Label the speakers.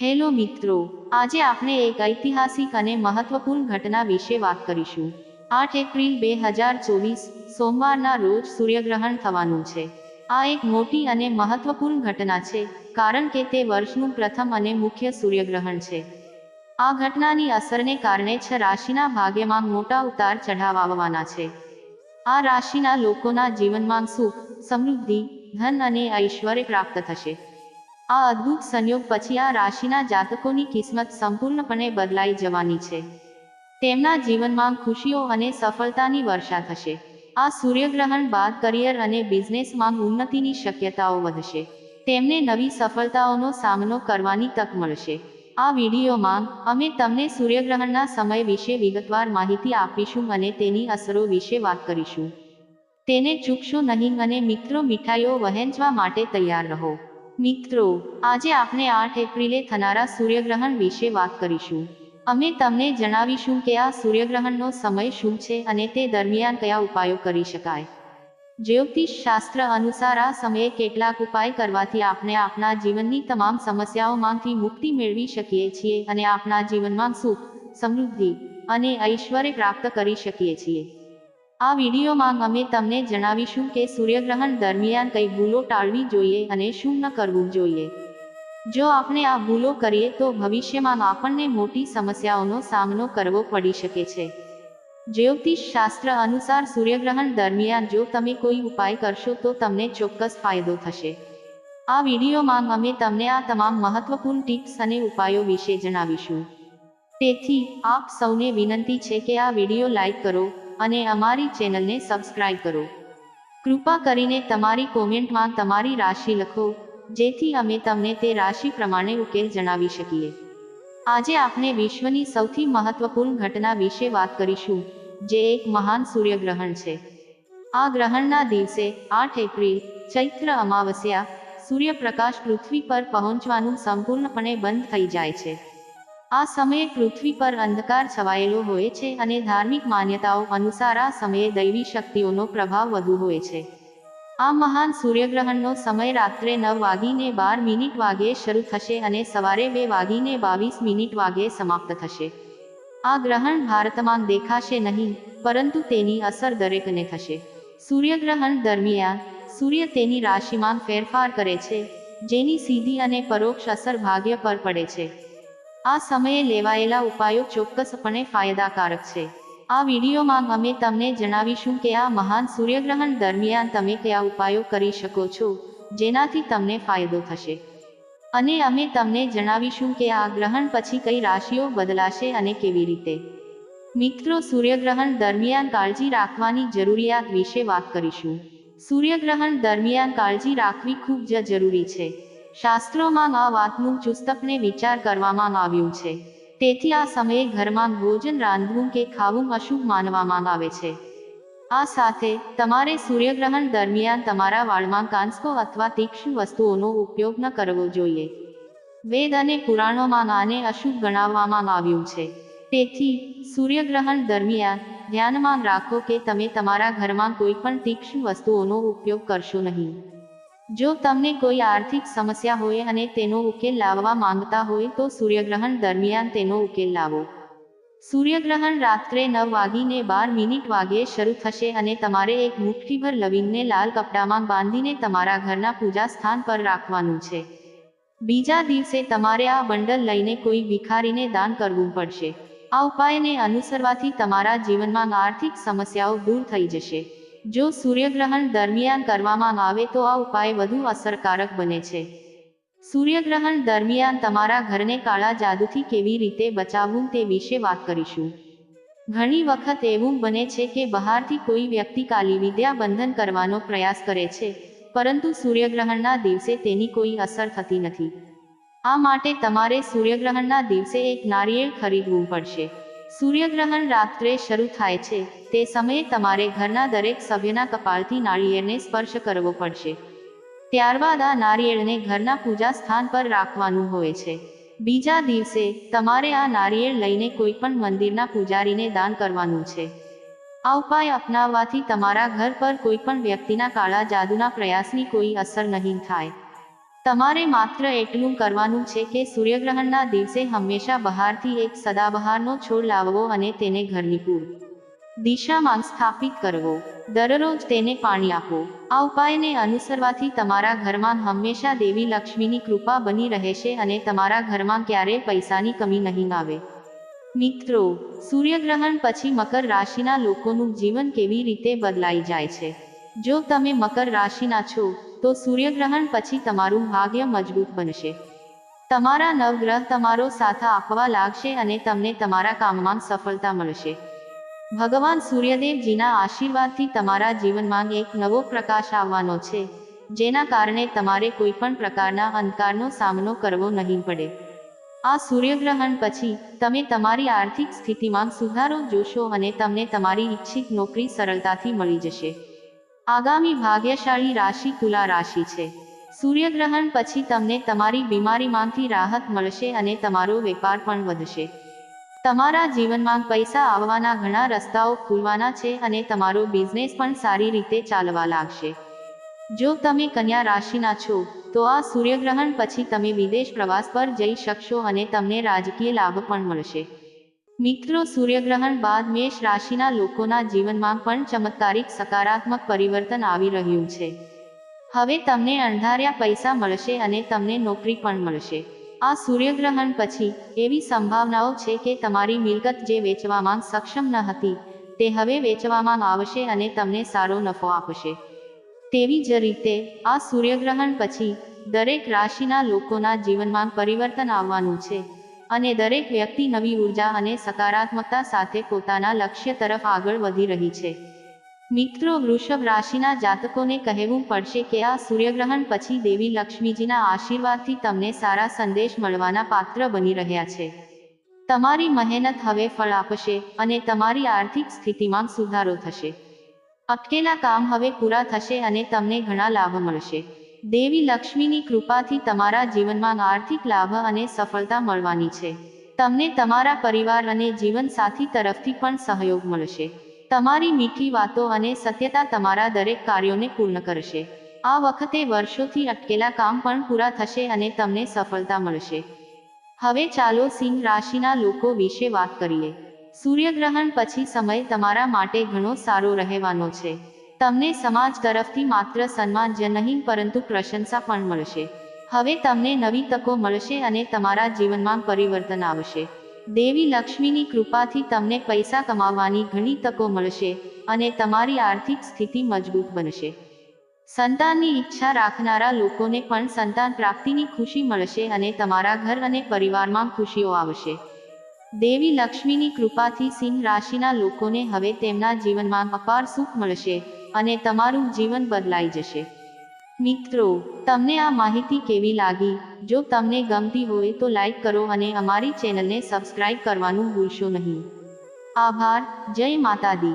Speaker 1: Hello મિત્રો, આજે આપણે એક ઐતિહાસિક અને મહત્વપૂર્ણ ઘટના વિશે વાત કરીશું. આઠ એપ્રિલ બે હજાર ચોવીસ, સોમવારના રોજ સૂર્યગ્રહણ થવાનું છે. આ એક મોટી અને મહત્વપૂર્ણ ઘટના છે, કારણ કે તે વર્ષનું પ્રથમ અને મુખ્ય સૂર્યગ્રહણ છે. આ ઘટનાની અસરને કારણે છ રાશિના ભાગ્યમાં મોટા ઉતાર ચઢાવ આવવાના છે. આ રાશિના લોકોના જીવનમાં સુખ, સમૃદ્ધિ, ધન અને ઐશ્વર્ય પ્રાપ્ત થશે. આ અદ્ભુત સંયોગ પછી આ રાશિના જાતકોની કિસ્મત સંપૂર્ણપણે બદલાઈ જવાની છે. તેમના જીવનમાં ખુશીઓ અને સફળતાની વર્ષા થશે. આ સૂર્યગ્રહણ બાદ કરિયર અને બિઝનેસમાં ઉન્નતિની શક્યતાઓ વધશે. તેમને નવી સફળતાઓનો સામનો કરવાની તક મળશે. આ વિડીયોમાં અમે તમને સૂર્યગ્રહણના સમય વિશે વિગતવાર માહિતી આપીશું અને તેની અસરો વિશે વાત કરીશું. તેને ચૂકશો નહીં અને મિત્રો મીઠાઈઓ વહેંચવા માટે તૈયાર રહો. મિત્રો, આજે આપણે આઠ એપ્રિલે થનારા સૂર્યગ્રહણ વિશે વાત કરીશું. અમે તમને જણાવીશું કે આ સૂર્યગ્રહણનો સમય શું છે અને તે દરમિયાન કયા ઉપાયો કરી શકાય. જ્યોતિષ શાસ્ત્ર અનુસાર આ સમયે કેટલાક ઉપાય કરવાથી આપણે આપણા જીવનની તમામ સમસ્યાઓમાંથી મુક્તિ મેળવી શકીએ છીએ અને આપણા જીવનમાં સુખ, સમૃદ્ધિ અને ઐશ્વર્ય પ્રાપ્ત કરી શકીએ છીએ. આ વિડીયોમાં અમે તમને જણાવીશું કે સૂર્યગ્રહણ દરમિયાન કઈ ભૂલો ટાળવી જોઈએ અને શું ન કરવું જોઈએ. જો આપણે આ ભૂલો કરીએ તો ભવિષ્યમાં આપણને મોટી સમસ્યાઓનો સામનો કરવો પડી શકે છે. જ્યોતિષ શાસ્ત્ર અનુસાર સૂર્યગ્રહણ દરમિયાન જો તમે કોઈ ઉપાય કરશો તો તમને ચોક્કસ ફાયદો થશે. આ વિડીયોમાં અમે તમને આ તમામ મહત્વપૂર્ણ ટિપ્સ અને ઉપાયો વિશે જણાવીશું. તેથી, આપ સૌને વિનંતી છે કે આ વીડિયો લાઈક કરો અને અમારી ચેનલને સબસ્ક્રાઇબ કરો. કૃપા કરીને તમારી કોમેન્ટમાં તમારી રાશિ લખો, જેથી અમે તમને તે રાશિ પ્રમાણે ઉકેલ જણાવી શકીએ. આજે આપણે વિશ્વની સૌથી મહત્વપૂર્ણ ઘટના વિશે વાત કરીશું, જે એક મહાન સૂર્યગ્રહણ છે. આ ગ્રહણના દિવસે આઠ એપ્રિલ, ચૈત્ર અમાવસ્યા, સૂર્યપ્રકાશ પૃથ્વી પર પહોંચવાનું સંપૂર્ણપણે બંધ થઈ જાય છે. આ સમયે પૃથ્વી પર અંધકાર છવાયેલો હોય છે અને ધાર્મિક માન્યતાઓ અનુસાર આ સમયે દૈવી શક્તિઓનો પ્રભાવ વધુ હોય છે. આ મહાન સૂર્યગ્રહણનો સમય રાત્રે નવ વાગીને બાર મિનિટ વાગ્યે શરૂ થશે અને સવારે બે વાગીને બાવીસ મિનિટ વાગ્યે સમાપ્ત થશે. આ ગ્રહણ ભારતમાં દેખાશે નહીં, પરંતુ તેની અસર દરેકને થશે. સૂર્યગ્રહણ દરમિયાન, સૂર્ય તેની રાશિમાં ફેરફાર કરે છે, જેની સીધી અને પરોક્ષ અસર ભાગ્ય પર પડે છે. આ સમયે લેવાયેલા ઉપાયો ચોક્કસપણે ફાયદાકારક છે. આ વિડીયોમાં અમે તમને જણાવીશું કે આ મહાન સૂર્યગ્રહણ દરમિયાન તમે કયા ઉપાયો કરી શકો છો, જેનાથી તમને ફાયદો થશે. અને અમે તમને જણાવીશું કે આ ગ્રહણ પછી કઈ રાશિઓ બદલાશે અને કેવી રીતે. મિત્રો, સૂર્યગ્રહણ દરમિયાન કાળજી રાખવાની જરૂરિયાત વિશે વાત કરીશું. સૂર્યગ્રહણ દરમિયાન કાળજી રાખવી ખૂબ જ જરૂરી છે. શાસ્ત્રોમાં આ વાતનું ચુસ્તપણે વિચાર કરવામાં આવ્યું છે. તેથી આ સમયે ઘરમાં ભોજન રાંધવું કે ખાવું અશુભ માનવામાં આવે છે. આ સાથે, તમારે સૂર્યગ્રહણ દરમિયાન તમારા વાળમાં કાંસકો અથવા તીક્ષ્ણ વસ્તુઓનો ઉપયોગ ન કરવો જોઈએ. વેદ અને પુરાણોમાં આને અશુભ ગણાવવામાં આવ્યું છે. તેથી, સૂર્યગ્રહણ દરમિયાન ધ્યાનમાં રાખો કે તમે તમારા ઘરમાં કોઈ પણ તીક્ષ્ણ વસ્તુઓનો ઉપયોગ કરશો નહીં. જો તમને કોઈ આર્થિક સમસ્યા હોય અને તેનો ઉકેલ લાવવા માંગતા હોય તો સૂર્યગ્રહણ દરમિયાન તેનો ઉકેલ લાવો. સૂર્યગ્રહણ રાત્રે નવ વાગીને બાર મિનિટ વાગ્યે શરૂ થશે અને તમારે એક મુઠ્ઠીભર લવિંગને લાલ કપડામાં બાંધીને તમારા ઘરના પૂજા સ્થાન પર રાખવાનું છે. બીજા દિવસે તમારે આ બંડલ લઈને કોઈ ભિખારીને દાન કરવું પડશે. આ ઉપાયને અનુસરવાથી તમારા જીવનમાં આર્થિક સમસ્યાઓ દૂર થઈ જશે. જો સૂર્યગ્રહણ દરમિયાન કરવામાં આવે તો આ ઉપાય વધુ અસરકારક બને છે. સૂર્યગ્રહણ દરમિયાન તમારા ઘરને કાળા જાદુથી કેવી રીતે બચાવવું તે વિશે વાત કરીશું. ઘણી વખત એવું બને છે કે બહારથી કોઈ વ્યક્તિ કાલી વિદ્યા બંધન કરવાનો પ્રયાસ કરે છે, પરંતુ સૂર્યગ્રહણના દિવસે તેની કોઈ અસર થતી નથી. આ માટે તમારે સૂર્યગ્રહણના દિવસે એક નારિયેળ ખરીદવું પડશે. સૂર્યગ્રહણ રાત્રે શરૂ થાય છે, તે સમયે તમારે ઘરના દરેક સભ્યના કપાળથી નાળિયેરને સ્પર્શ કરવો પડશે. ત્યારબાદ આ નારિયેળને ઘરના પૂજા સ્થાન પર રાખવાનું હોય છે. બીજા દિવસે, તમારે આ નારિયેળ લઈને કોઈ પણ મંદિરના પૂજારીને દાન કરવાનું છે. આ ઉપાય અપનાવવાથી તમારા ઘર પર કોઈ પણ વ્યક્તિના કાળા જાદુના પ્રયાસની કોઈ અસર નહીં થાય. તમારે માત્ર એટલું કરવાનું છે કે સૂર્યગ્રહણના દિવસે હંમેશા બહારથી એક સદાબહારનો છોડ લાવવો અને તેને ઘરની પૂર્વ દિશામાં સ્થાપિત કરવો. દરરોજ તેને પાણી આપો. આ ઉપાયને અનુસરવાથી તમારા ઘરમાં હંમેશા દેવી લક્ષ્મીની કૃપા બની રહેશે અને તમારા ઘરમાં ક્યારેય પૈસાની કમી નહીં આવે. મિત્રો, સૂર્યગ્રહણ પછી મકર રાશિના લોકોનું જીવન કેવી રીતે બદલાઈ જાય છે? જો તમે મકર રાશિના છો તો સૂર્યગ્રહણ પછી તમારું ભાગ્ય મજબૂત બનશે. તમારા નવગ્રહ તમારો સાથ આપવા લાગશે અને તમને તમારા કામમાં સફળતા મળશે. ભગવાન સૂર્યદેવજીના આશીર્વાદથી તમારા જીવનમાં એક નવો પ્રકાશ આવવાનો છે, જેના કારણે તમારે કોઈ પણ પ્રકારના અંધકારનો સામનો કરવો નહીં પડે. આ સૂર્યગ્રહણ પછી તમે તમારી આર્થિક સ્થિતિમાં સુધારો જોશો અને તમને તમારી ઈચ્છિત નોકરી સરળતાથી મળી જશે. આગામી ભાગ્યશાળી રાશિ તુલા રાશિ છે. સૂર્યગ્રહણ પછી તમને તમારી બીમારીમાંથી રાહત મળશે અને તમારો વેપાર પણ વધશે. તમારા જીવનમાં પૈસા આવવાના ઘણા રસ્તાઓ ખુલવાના છે અને તમારો બિઝનેસ પણ સારી રીતે ચાલવા લાગશે. જો તમે કન્યા રાશિના છો, તો આ સૂર્યગ્રહણ પછી તમે વિદેશ પ્રવાસ પર જઈ શકશો અને તમને રાજકીય લાભ પણ મળશે. મિત્રો, સૂર્યગ્રહણ બાદ મેષ રાશિના લોકોના જીવનમાં પણ ચમત્કારિક સકારાત્મક પરિવર્તન આવી રહ્યું છે. હવે તમને અણધાર્યા પૈસા મળશે અને તમને નોકરી પણ મળશે. આ સૂર્યગ્રહણ પછી એવી સંભાવનાઓ છે કે તમારી મિલકત જે વેચવામાં સક્ષમ ન હતી, તે હવે વેચવામાં આવશે અને તમને સારો નફો આપશે. તેવી જ રીતે, આ સૂર્યગ્રહણ પછી દરેક રાશિના લોકોના જીવનમાં પરિવર્તન આવવાનું છે. અને દરેક વ્યક્તિ નવી ઊર્જા અને સકારાત્મકતા સાથે પોતાના લક્ષ્ય તરફ આગળ વધી રહી છે. મિત્રો, વૃષભ રાશિના જાતકોને કહેવું પડશે કે આ સૂર્યગ્રહણ પછી દેવી લક્ષ્મીજીના આશીર્વાદથી તમને સારા સંદેશ મળવાના પાત્ર બની રહ્યા છે. તમારી મહેનત હવે ફળ આપશે અને તમારી આર્થિક સ્થિતિમાં સુધારો થશે. અટકેલા કામ હવે પૂરા થશે અને તમને ઘણા લાભ મળશે. દેવી લક્ષ્મીની કૃપાથી તમારા જીવનમાં આર્થિક લાભ અને સફળતા મળવાની છે. તમને તમારા પરિવાર અને જીવનસાથી તરફથી પણ સહયોગ મળશે. તમારી મીઠી વાતો અને સત્યતા તમારા દરેક કાર્યોને પૂર્ણ કરશે. આ વખતે વર્ષોથી અટકેલા કામ પણ પૂરા થશે અને તમને સફળતા મળશે. હવે ચાલો સિંહ રાશિના લોકો વિશે વાત કરીએ. સૂર્યગ્રહણ પછી સમય તમારા માટે ઘણો સારો રહેવાનો છે. તમને સમાજ તરફથી માત્ર સન્માન જ નહીં, પરંતુ પ્રશંસા પણ મળશે. હવે તમને નવી તકો મળશે અને તમારા જીવનમાં પરિવર્તન આવશે. દેવી લક્ષ્મીની કૃપાથી તમને પૈસા કમાવાની ઘણી તકો મળશે અને તમારી આર્થિક સ્થિતિ મજબૂત બનશે. સંતાનની ઈચ્છા રાખનારા લોકોને પણ સંતાન પ્રાપ્તિની ખુશી મળશે અને તમારા ઘર અને પરિવારમાં ખુશીઓ આવશે. દેવી લક્ષ્મીની કૃપાથી સિંહ રાશિના લોકોને હવે તેમના જીવનમાં અપાર સુખ મળશે. અને તમારું જીવન બદલાઈ જશે. મિત્રો, તમને આ માહિતી કેવી લાગી? જો તમને ગમતી હોય તો લાઈક કરો અને અમારી ચેનલને સબસ્ક્રાઇબ કરવાનું ભૂલશો નહીં. આભાર, જય માતા દી